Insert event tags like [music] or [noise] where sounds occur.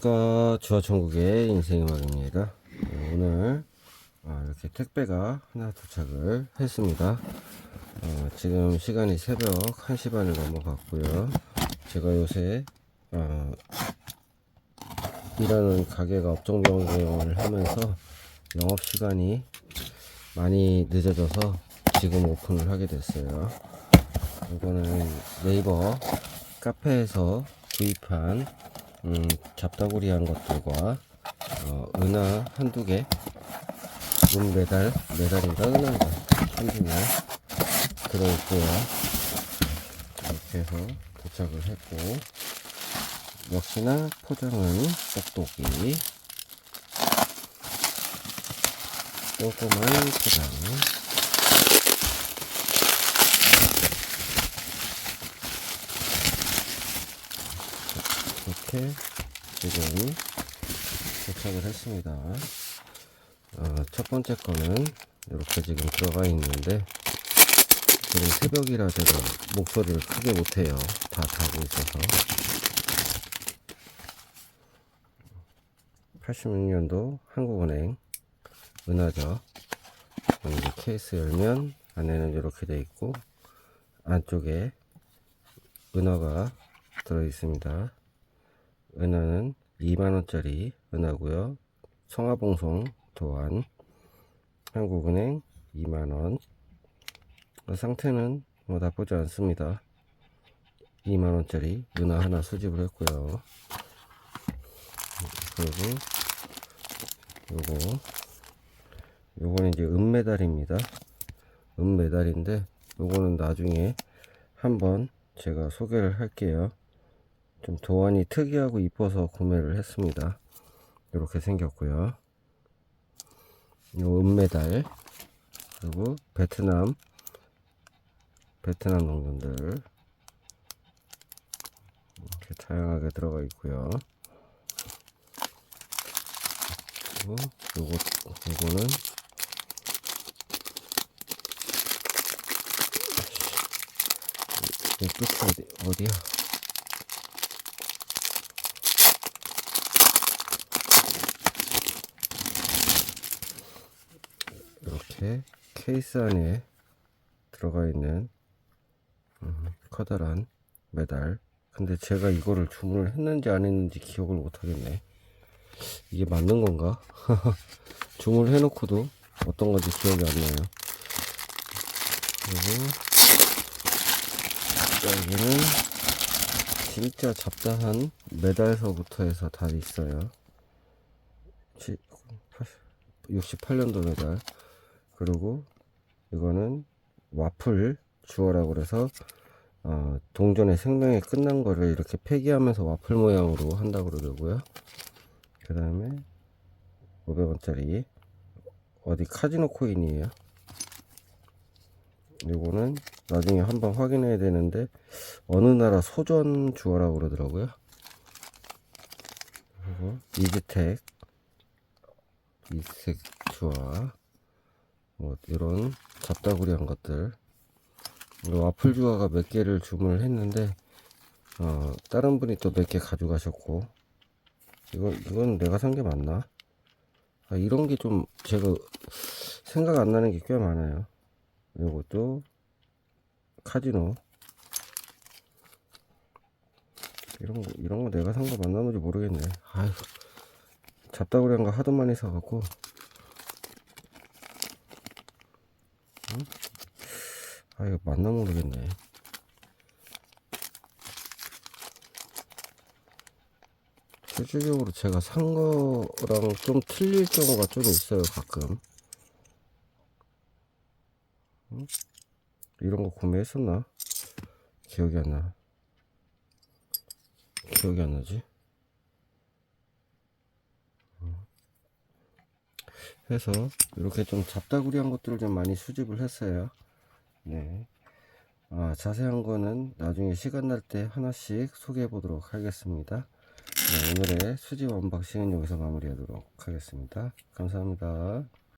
주화천국의 인생음악입니다. 네, 오늘 아, 이렇게 택배가 하나 도착을 했습니다. 어, 지금 시간이 새벽 1시 반을 넘어갔고요. 제가 요새 어, 일하는 가게가 업종 변경을 하면서 영업 시간이 많이 늦어져서 지금 오픈을 하게 됐어요. 이거는 네이버 카페에서 구입한 음, 잡다구리한 것들과 어, 은하 한두 개, 은 메달, 메달인가 은하인가 한두 개 들어있고요. 이렇게 해서 도착을 했고 역시나 포장은 똑똑이 꼼꼼한 포장 이렇게 지금 도착을 했습니다. 어, 첫 번째 거는 이렇게 지금 들어가 있는데 지금 새벽이라 제가 목소리를 크게 못해요. 다 자고 있어서. 86년도 한국은행 은하죠. 이제 케이스 열면 안에는 이렇게 돼 있고 안쪽에 은하가 들어 있습니다. 은하는 2만원짜리 은하고요. 성화봉송 또한 한국은행 2만원 상태는 뭐 나쁘지 않습니다. 2만원짜리 은하 하나 수집을 했고요. 그리고 요거 요거는 이제 은메달입니다. 은메달인데 요거는 나중에 한번 제가 소개를 할게요. 좀 도안이 특이하고 이뻐서 구매를 했습니다. 이렇게 생겼고요. 요 은메달 그리고 베트남 베트남 농민들 이렇게 다양하게 들어가 있고요. 그리고 요거 요거는 이 끝이 어디 어디야? 이렇게 케이스 안에 들어가 있는 음, 커다란 메달. 근데 제가 이거를 주문을 했는지 안 했는지 기억을 못 하겠네. 이게 맞는 건가? [laughs] 주문을 해놓고도 어떤 건지 기억이 안 나요. 그리고 여기는 진짜 잡다한 메달서부터 해서 다 있어요. 68년도 메달. 그리고 이거는 와플 주어라고 그래서 어, 동전의 생명이 끝난 거를 이렇게 폐기하면서 와플 모양으로 한다고 그러더라고요. 그 다음에 500원짜리 어디 카지노 코인이에요. 이거는 나중에 한번 확인해야 되는데 어느 나라 소전 주어라고 그러더라고요. 그리고 이즈텍 이색 주화 뭐 이런 잡다구리한 것들 와플 주화가 몇 개를 주문을 했는데 어, 다른 분이 또 몇 개 가져가셨고 이거 이건 내가 산 게 맞나? 아, 이런 게 좀 제가 생각 안 나는 게 꽤 많아요. 이것도 카지노 이런 거 이런 거 내가 산 거 맞나는지 모르겠네. 아휴 잡다구리한 거 하도 많이 사갖고 아 이거 맞나 모르겠네. 실질적으로 제가 산 거랑 좀 틀릴 경우가 좀 있어요 가끔. 응? 이런 거 구매했었나? 기억이 안 나. 기억이 안 나지? 해서 이렇게 좀 잡다구리한 것들을 좀 많이 수집을 했어요. 네. 아, 자세한 거는 나중에 시간 날 때 하나씩 소개해 보도록 하겠습니다. 네, 오늘의 수집 언박싱은 여기서 마무리하도록 하겠습니다. 감사합니다.